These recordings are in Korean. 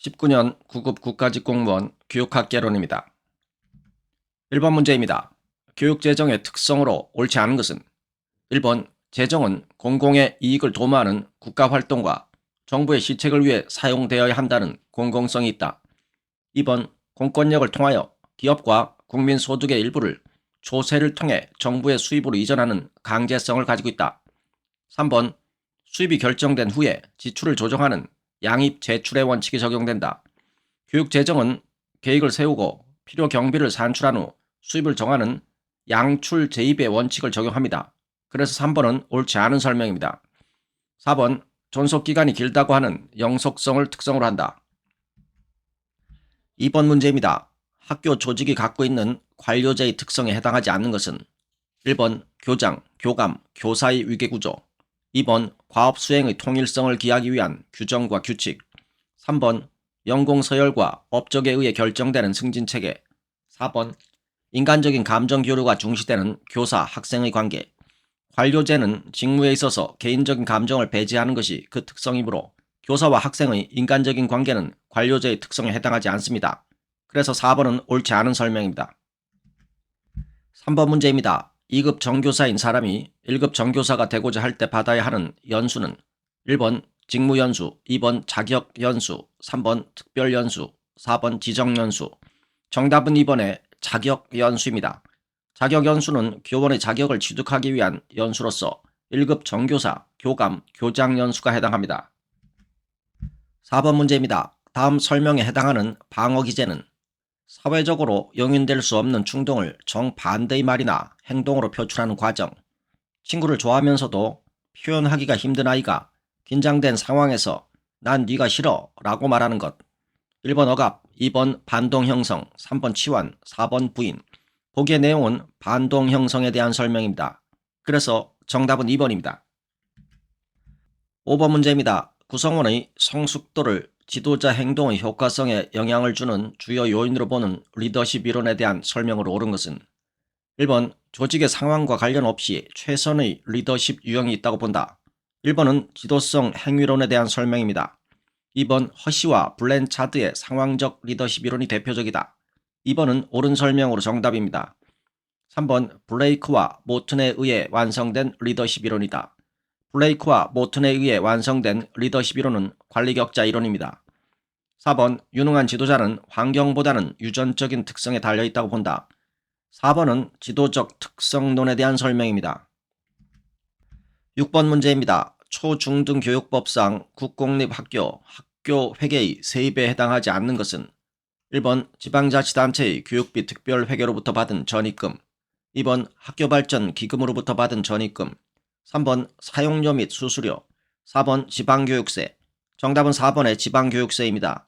19년 9급 국가직 공무원 교육학개론입니다. 1번 문제입니다. 교육재정의 특성으로 옳지 않은 것은 1번 재정은 공공의 이익을 도모하는 국가활동과 정부의 시책을 위해 사용되어야 한다는 공공성이 있다. 2번 공권력을 통하여 기업과 국민 소득의 일부를 조세를 통해 정부의 수입으로 이전하는 강제성을 가지고 있다. 3번 수입이 결정된 후에 지출을 조정하는 양입 제출의 원칙이 적용된다. 교육 재정은 계획을 세우고 필요 경비를 산출한 후 수입을 정하는 양출 제입의 원칙을 적용합니다. 그래서 3번은 옳지 않은 설명입니다. 4번 존속기간이 길다고 하는 영속성을 특성으로 한다. 2번 문제입니다. 학교 조직이 갖고 있는 관료제의 특성에 해당하지 않는 것은 1번 교장, 교감, 교사의 위계구조 2번 과업 수행의 통일성을 기하기 위한 규정과 규칙 3번 연공 서열과 업적에 의해 결정되는 승진 체계 4번 인간적인 감정 교류가 중시되는 교사 학생의 관계 관료제는 직무에 있어서 개인적인 감정을 배제하는 것이 그 특성이므로 교사와 학생의 인간적인 관계는 관료제의 특성에 해당하지 않습니다. 그래서 4번은 옳지 않은 설명입니다. 3번 문제입니다. 2급 정교사인 사람이 1급 정교사가 되고자 할 때 받아야 하는 연수는 1번 직무연수, 2번 자격연수, 3번 특별연수, 4번 지정연수. 정답은 2번의 자격연수입니다. 자격연수는 교원의 자격을 취득하기 위한 연수로서 1급 정교사, 교감, 교장연수가 해당합니다. 4번 문제입니다. 다음 설명에 해당하는 방어기제는 사회적으로 용인될 수 없는 충동을 정반대의 말이나 행동으로 표출하는 과정. 친구를 좋아하면서도 표현하기가 힘든 아이가 긴장된 상황에서 난 네가 싫어 라고 말하는 것. 1번 억압, 2번 반동 형성, 3번 치환, 4번 부인. 보기의 내용은 반동 형성에 대한 설명입니다. 그래서 정답은 2번입니다. 5번 문제입니다. 구성원의 성숙도를 지도자 행동의 효과성에 영향을 주는 주요 요인으로 보는 리더십 이론에 대한 설명으로 옳은 것은 1번 조직의 상황과 관련 없이 최선의 리더십 유형이 있다고 본다. 1번은 지도성 행위론에 대한 설명입니다. 2번 허시와 블렌차드의 상황적 리더십 이론이 대표적이다. 2번은 옳은 설명으로 정답입니다. 3번 블레이크와 모튼에 의해 완성된 리더십 이론이다. 블레이크와 모튼에 의해 완성된 리더십 이론은 관리격자 이론입니다. 4번 유능한 지도자는 환경보다는 유전적인 특성에 달려 있다고 본다. 4번은 지도적 특성론에 대한 설명입니다. 6번 문제입니다. 초중등 교육법상 국공립학교 학교 회계의 세입에 해당하지 않는 것은 1번 지방자치단체의 교육비 특별회계로부터 받은 전입금 2번 학교발전 기금으로부터 받은 전입금 3번 사용료 및 수수료 4번 지방교육세 정답은 4번의 지방교육세입니다.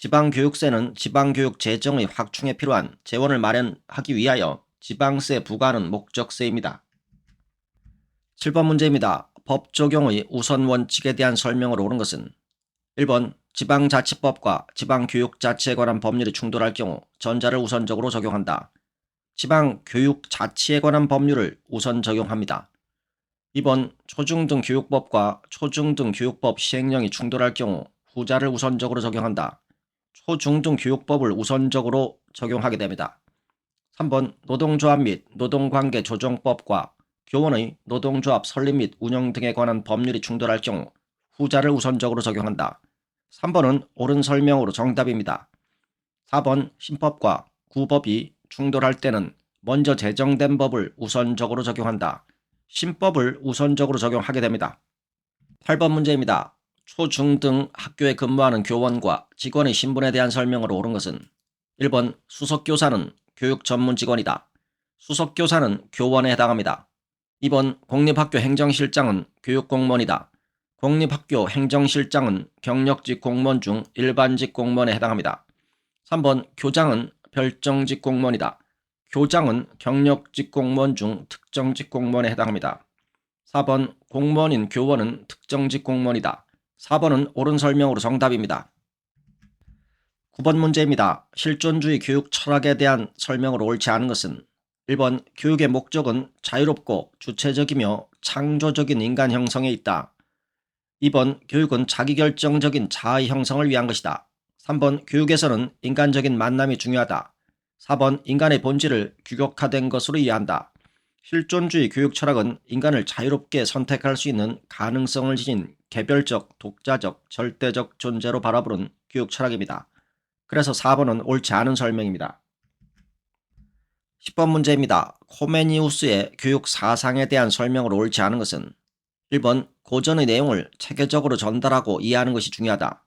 지방교육세는 지방교육 재정의 확충에 필요한 재원을 마련하기 위하여 지방세 부과하는 목적세입니다. 7번 문제입니다. 법 적용의 우선 원칙에 대한 설명을 옳은 것은 1번 지방자치법과 지방교육자치에 관한 법률이 충돌할 경우 전자를 우선적으로 적용한다. 지방교육자치에 관한 법률을 우선 적용합니다. 2번 초중등 교육법과 초중등 교육법 시행령이 충돌할 경우 후자를 우선적으로 적용한다. 초중등 교육법을 우선적으로 적용하게 됩니다. 3번 노동조합 및 노동관계 조정법과 교원의 노동조합 설립 및 운영 등에 관한 법률이 충돌할 경우 후자를 우선적으로 적용한다. 3번은 옳은 설명으로 정답입니다. 4번 신법과 구법이 충돌할 때는 먼저 제정된 법을 우선적으로 적용한다. 신법을 우선적으로 적용하게 됩니다. 8번 문제입니다. 초중 등 학교에 근무하는 교원과 직원의 신분에 대한 설명으로 옳은 것은 1번 수석교사는 교육 전문 직원이다. 수석교사는 교원에 해당합니다. 2번 공립학교 행정실장은 교육공무원이다. 공립학교 행정실장은 경력직 공무원 중 일반직 공무원에 해당합니다. 3번 교장은 별정직 공무원이다. 교장은 경력직 공무원 중 특정직 공무원에 해당합니다. 4번 공무원인 교원은 특정직 공무원이다. 4번은 옳은 설명으로 정답입니다. 9번 문제입니다. 실존주의 교육 철학에 대한 설명으로 옳지 않은 것은 1번 교육의 목적은 자유롭고 주체적이며 창조적인 인간 형성에 있다. 2번 교육은 자기결정적인 자아 형성을 위한 것이다. 3번 교육에서는 인간적인 만남이 중요하다. 4번 인간의 본질을 규격화된 것으로 이해한다. 실존주의 교육 철학은 인간을 자유롭게 선택할 수 있는 가능성을 지닌 개별적, 독자적, 절대적 존재로 바라보는 교육 철학입니다. 그래서 4번은 옳지 않은 설명입니다. 10번 문제입니다. 코메니우스의 교육 사상에 대한 설명으로 옳지 않은 것은 1번 고전의 내용을 체계적으로 전달하고 이해하는 것이 중요하다.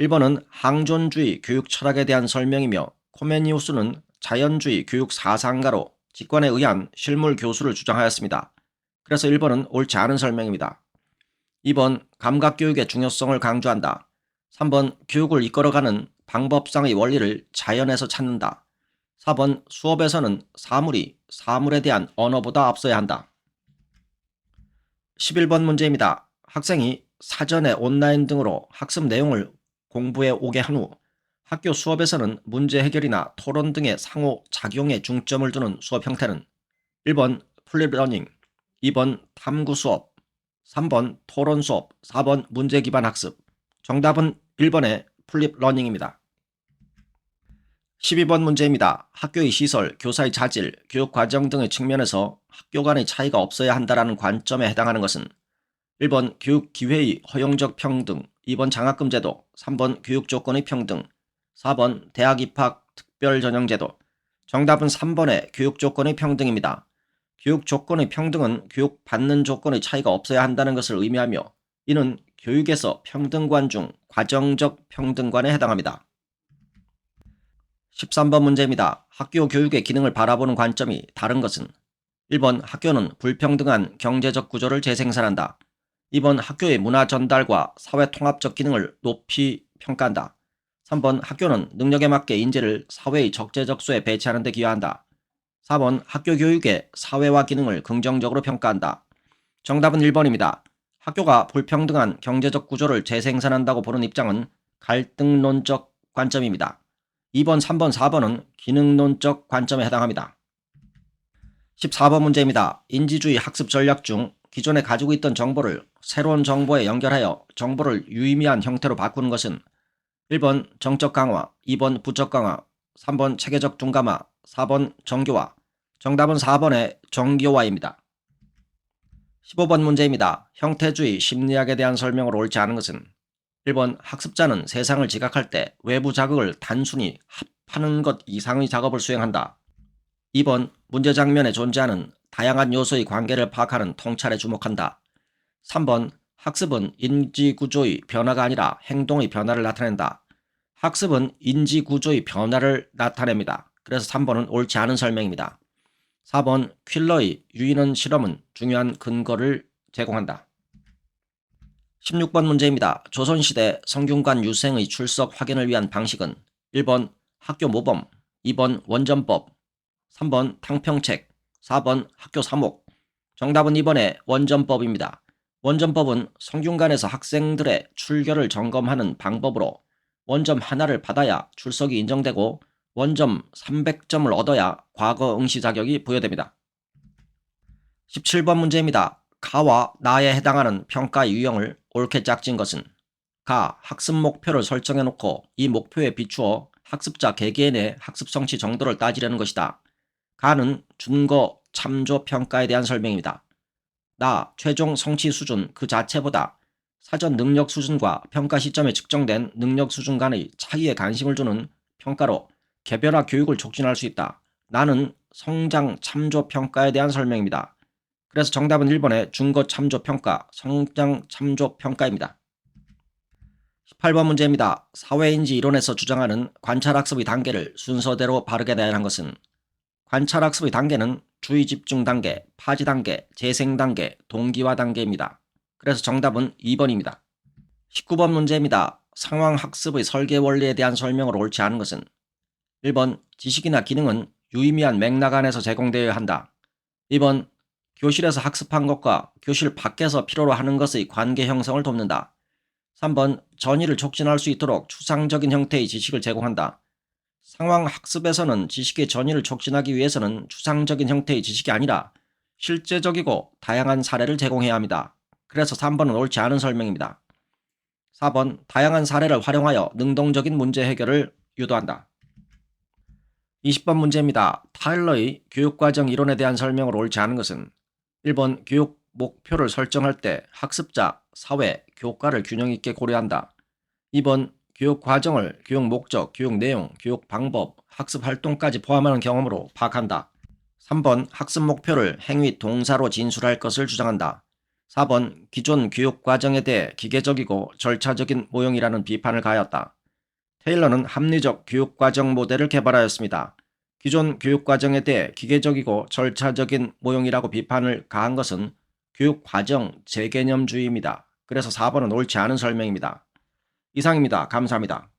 1번은 항존주의 교육 철학에 대한 설명이며 코메니우스는 자연주의 교육 사상가로 직관에 의한 실물 교수를 주장하였습니다. 그래서 1번은 옳지 않은 설명입니다. 2번 감각교육의 중요성을 강조한다. 3번 교육을 이끌어가는 방법상의 원리를 자연에서 찾는다. 4번 수업에서는 사물이 사물에 대한 언어보다 앞서야 한다. 11번 문제입니다. 학생이 사전에 온라인 등으로 학습 내용을 공부해 오게 한 후 학교 수업에서는 문제 해결이나 토론 등의 상호 작용에 중점을 두는 수업 형태는 1번 플립러닝, 2번 탐구 수업, 3번 토론 수업, 4번 문제 기반 학습. 정답은 1번의 플립러닝입니다. 12번 문제입니다. 학교의 시설, 교사의 자질, 교육 과정 등의 측면에서 학교 간의 차이가 없어야 한다라는 관점에 해당하는 것은 1번 교육 기회의 허용적 평등, 2번 장학금 제도, 3번 교육 조건의 평등, 4번 대학 입학 특별 전형 제도. 정답은 3번의 교육 조건의 평등입니다. 교육 조건의 평등은 교육 받는 조건의 차이가 없어야 한다는 것을 의미하며 이는 교육에서 평등관 중 과정적 평등관에 해당합니다. 13번 문제입니다. 학교 교육의 기능을 바라보는 관점이 다른 것은 1번 학교는 불평등한 경제적 구조를 재생산한다. 2번 학교의 문화 전달과 사회 통합적 기능을 높이 평가한다. 3번 학교는 능력에 맞게 인재를 사회의 적재적소에 배치하는 데 기여한다. 4번 학교 교육의 사회화 기능을 긍정적으로 평가한다. 정답은 1번입니다. 학교가 불평등한 경제적 구조를 재생산한다고 보는 입장은 갈등론적 관점입니다. 2번, 3번, 4번은 기능론적 관점에 해당합니다. 14번 문제입니다. 인지주의 학습 전략 중 기존에 가지고 있던 정보를 새로운 정보에 연결하여 정보를 유의미한 형태로 바꾸는 것은 1번 정적 강화, 2번 부적 강화, 3번 체계적 둔감화, 4번 정교화. 정답은 4번의 정교화입니다. 15번 문제입니다. 형태주의 심리학에 대한 설명으로 옳지 않은 것은 1번 학습자는 세상을 지각할 때 외부 자극을 단순히 합하는 것 이상의 작업을 수행한다. 2번 문제 장면에 존재하는 다양한 요소의 관계를 파악하는 통찰에 주목한다. 3번 학습은 인지구조의 변화가 아니라 행동의 변화를 나타낸다. 학습은 인지구조의 변화를 나타냅니다. 그래서 3번은 옳지 않은 설명입니다. 4번 퀼러의 유인원 실험은 중요한 근거를 제공한다. 16번 문제입니다. 조선시대 성균관 유생의 출석 확인을 위한 방식은 1번 학교 모범, 2번 원전법, 3번 탕평책, 4번 학교 사목. 정답은 2번의 원전법입니다. 원전법은 성균관에서 학생들의 출결을 점검하는 방법으로 원점 하나를 받아야 출석이 인정되고 원점 300점을 얻어야 과거 응시 자격이 부여됩니다. 17번 문제입니다. 가와 나에 해당하는 평가 유형을 옳게 짝진 것은 가 학습 목표를 설정해 놓고 이 목표에 비추어 학습자 개개인의 학습 성취 정도를 따지려는 것이다. 가는 준거 참조 평가에 대한 설명입니다. 나 최종 성취 수준 그 자체보다 사전 능력 수준과 평가 시점에 측정된 능력 수준 간의 차이에 관심을 두는 평가로 개별화 교육을 촉진할 수 있다. 나는 성장 참조 평가에 대한 설명입니다. 그래서 정답은 1번의 중거 참조 평가, 성장 참조 평가입니다. 18번 문제입니다. 사회인지 이론에서 주장하는 관찰학습의 단계를 순서대로 바르게 나열한 것은 관찰학습의 단계는 주의 집중 단계, 파지 단계, 재생 단계, 동기화 단계입니다. 그래서 정답은 2번입니다. 19번 문제입니다. 상황 학습의 설계 원리에 대한 설명을 옳지 않은 것은 1번 지식이나 기능은 유의미한 맥락 안에서 제공되어야 한다. 2번 교실에서 학습한 것과 교실 밖에서 필요로 하는 것의 관계 형성을 돕는다. 3번 전이를 촉진할 수 있도록 추상적인 형태의 지식을 제공한다. 상황 학습에서는 지식의 전이를 촉진하기 위해서는 추상적인 형태의 지식이 아니라 실제적이고 다양한 사례를 제공해야 합니다. 그래서 3번은 옳지 않은 설명입니다. 4번 다양한 사례를 활용하여 능동적인 문제 해결을 유도한다. 20번 문제입니다. 타일러의 교육과정 이론에 대한 설명을 옳지 않은 것은 1번 교육 목표를 설정할 때 학습자, 사회, 교과를 균형 있게 고려한다. 2번 교육 과정을 교육 목적, 교육 내용, 교육 방법, 학습 활동까지 포함하는 경험으로 파악한다. 3번 학습 목표를 행위 동사로 진술할 것을 주장한다. 4번 기존 교육 과정에 대해 기계적이고 절차적인 모형이라는 비판을 가하였다. 테일러는 합리적 교육 과정 모델을 개발하였습니다. 기존 교육 과정에 대해 기계적이고 절차적인 모형이라고 비판을 가한 것은 교육 과정 재개념주의입니다. 그래서 4번은 옳지 않은 설명입니다. 이상입니다. 감사합니다.